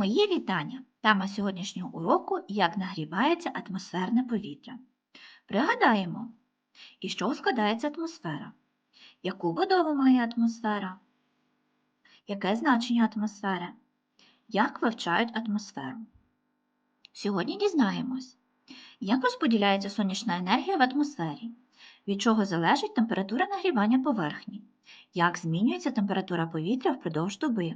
Мої вітання! Тема сьогоднішнього уроку як нагрівається атмосферне повітря. Пригадаємо, із чого складається атмосфера, яку будову має атмосфера, яке значення атмосфери, як вивчають атмосферу. Сьогодні дізнаємось, як розподіляється сонячна енергія в атмосфері, від чого залежить температура нагрівання поверхні, як змінюється температура повітря впродовж доби.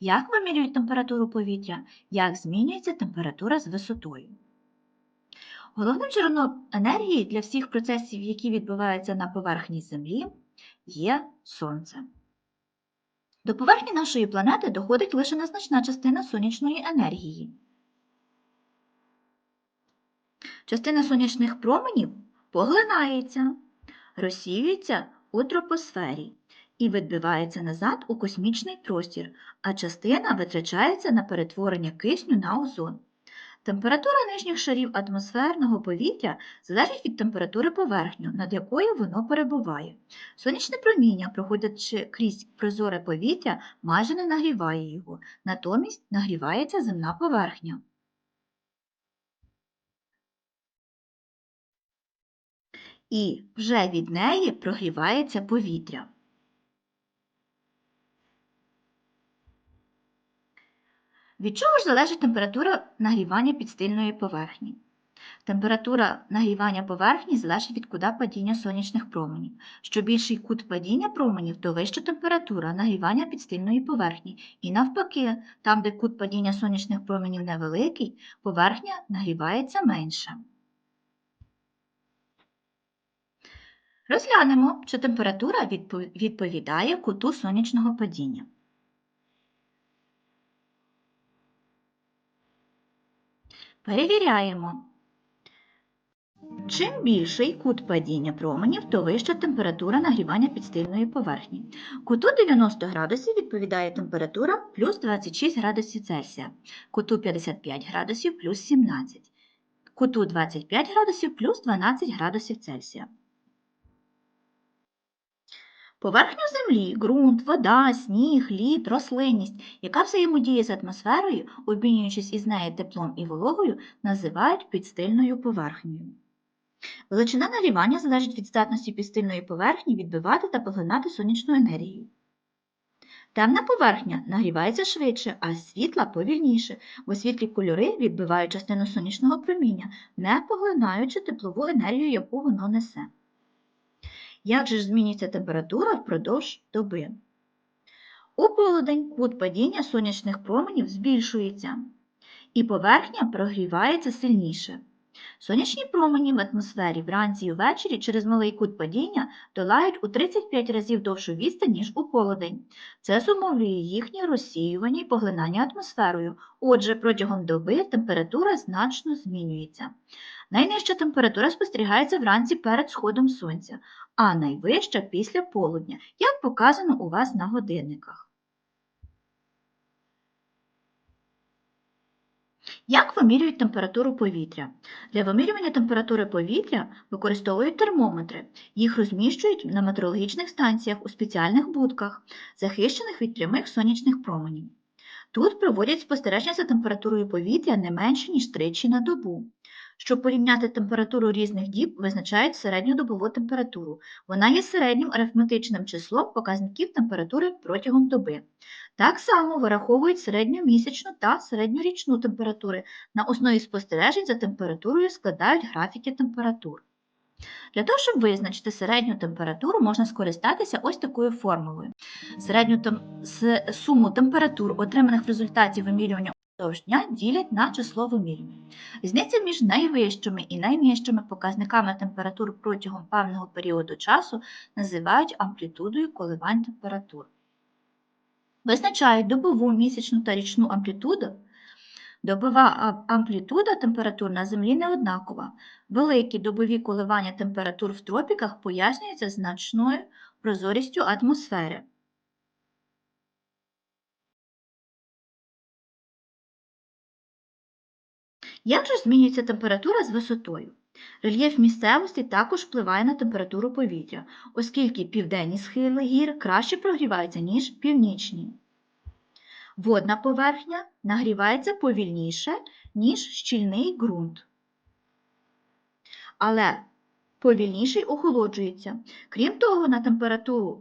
Як вимірюють температуру повітря, як змінюється температура з висотою. Головним джерелом енергії для всіх процесів, які відбуваються на поверхні Землі, є Сонце. До поверхні нашої планети доходить лише незначна частина сонячної енергії. Частина сонячних променів поглинається, розсіюється у тропосфері і відбивається назад у космічний простір, а частина витрачається на перетворення кисню на озон. Температура нижніх шарів атмосферного повітря залежить від температури поверхню, над якою воно перебуває. Сонячне проміння, проходячи крізь прозоре повітря, майже не нагріває його, натомість нагрівається земна поверхня. І вже від неї прогрівається повітря. Від чого ж залежить температура нагрівання підстильної поверхні? Температура нагрівання поверхні залежить від кута падіння сонячних променів. Що більший кут падіння променів, то вища температура нагрівання підстильної поверхні. І навпаки, там, де кут падіння сонячних променів невеликий, поверхня нагрівається менше. Розглянемо, чи температура відповідає куту сонячного падіння. Перевіряємо. Чим більший кут падіння променів, то вища температура нагрівання підстильної поверхні. Куту 90 градусів відповідає температура плюс 26 градусів Цельсія, куту 55 градусів плюс 17, куту 25 градусів плюс 12 градусів Цельсія. Поверхню землі, ґрунт, вода, сніг, лід, рослинність, яка взаємодіє з атмосферою, обмінюючись із нею теплом і вологою, називають підстильною поверхнею. Величина нагрівання залежить від здатності підстильної поверхні відбивати та поглинати сонячну енергію. Темна поверхня нагрівається швидше, а світла повільніше, бо світлі кольори відбивають частину сонячного проміння, не поглинаючи теплову енергію, яку воно несе. Як же ж зміниться температура впродовж доби? У полудень кут падіння сонячних променів збільшується, і поверхня прогрівається сильніше. Сонячні промені в атмосфері вранці і ввечері через малий кут падіння долають у 35 разів довшу відстань, ніж у полудень. Це зумовлює їхнє розсіювання і поглинання атмосферою. Отже, протягом доби температура значно змінюється. Найнижча температура спостерігається вранці перед сходом сонця, а найвища після полудня, як показано у вас на годинниках. Як вимірюють температуру повітря? Для вимірювання температури повітря використовують термометри. Їх розміщують на метеорологічних станціях у спеціальних будках, захищених від прямих сонячних променів. Тут проводять спостереження за температурою повітря не менше, ніж тричі на добу. Щоб порівняти температуру різних діб, визначають середньодобову температуру. Вона є середнім арифметичним числом показників температури протягом доби. Так само вираховують середньомісячну та середньорічну температури. На основі спостережень за температурою складають графіки температур. Для того, щоб визначити середню температуру, можна скористатися ось такою формулою. Середню суму температур, отриманих в результаті вимірювання впродовж дня ділять на число вимірювань. Різниця між найвищими і найнижчими показниками температур протягом певного періоду часу називають амплітудою коливань температур. Визначають добову місячну та річну амплітуду. Добова амплітуда температур на Землі не однакова. Великі добові коливання температур в тропіках пояснюються значною прозорістю атмосфери. Як же змінюється температура з висотою? Рельєф місцевості також впливає на температуру повітря, оскільки південні схили гір краще прогріваються, ніж північні. Водна поверхня нагрівається повільніше, ніж щільний ґрунт. Але повільніше охолоджується. Крім того, на температуру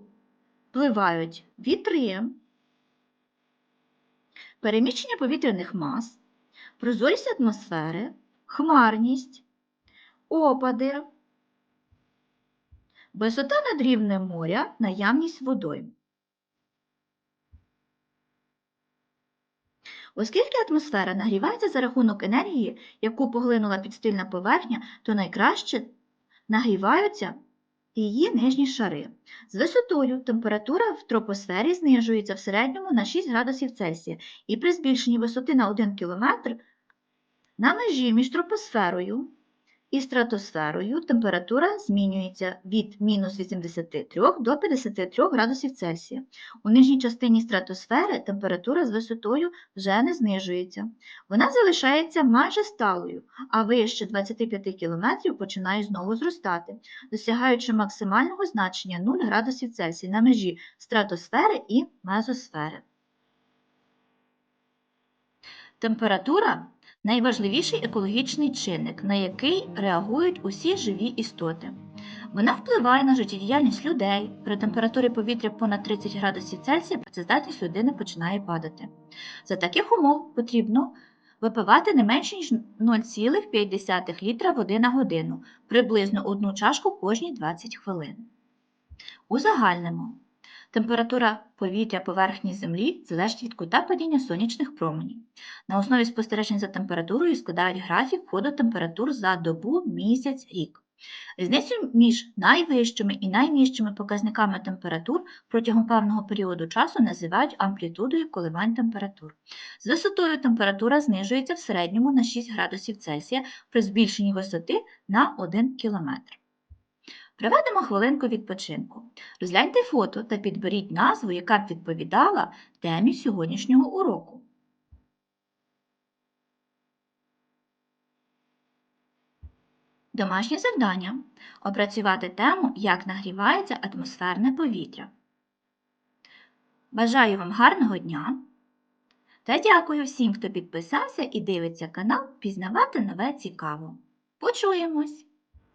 впливають вітри, переміщення повітряних мас, прозорість атмосфери, хмарність, опади, висота над рівнем моря, наявність водойм. Оскільки атмосфера нагрівається за рахунок енергії, яку поглинула підстильна поверхня, то найкраще нагріваються її нижні шари. З висотою температура в тропосфері знижується в середньому на 6 градусів Цельсія, і при збільшенні висоти на 1 км на межі між тропосферою і стратосферою температура змінюється від мінус 83 до 53 градусів Цельсія. У нижній частині стратосфери температура з висотою вже не знижується. Вона залишається майже сталою, а вище 25 км починає знову зростати, досягаючи максимального значення 0 градусів Цельсія на межі стратосфери і мезосфери. Температура найважливіший екологічний чинник, на який реагують усі живі істоти. Вона впливає на життєдіяльність людей. При температурі повітря понад 30 градусів Цельсія працездатність людини починає падати. За таких умов потрібно випивати не менше ніж 0,5 літра води на годину, приблизно одну чашку кожні 20 хвилин. Узагальнимо. Температура повітря поверхні Землі залежить від кута падіння сонячних променів. На основі спостережень за температурою складають графік ходу температур за добу, місяць, рік. Різницю між найвищими і найнижчими показниками температур протягом певного періоду часу називають амплітудою коливань температур. З висотою температура знижується в середньому на 6 градусів Цельсія при збільшенні висоти на 1 км. Проведемо хвилинку відпочинку. Розгляньте фото та підберіть назву, яка б відповідала темі сьогоднішнього уроку. Домашнє завдання опрацювати тему, як нагрівається атмосферне повітря. Бажаю вам гарного дня та дякую всім, хто підписався і дивиться канал Пізнавати нове цікаво. Почуємось!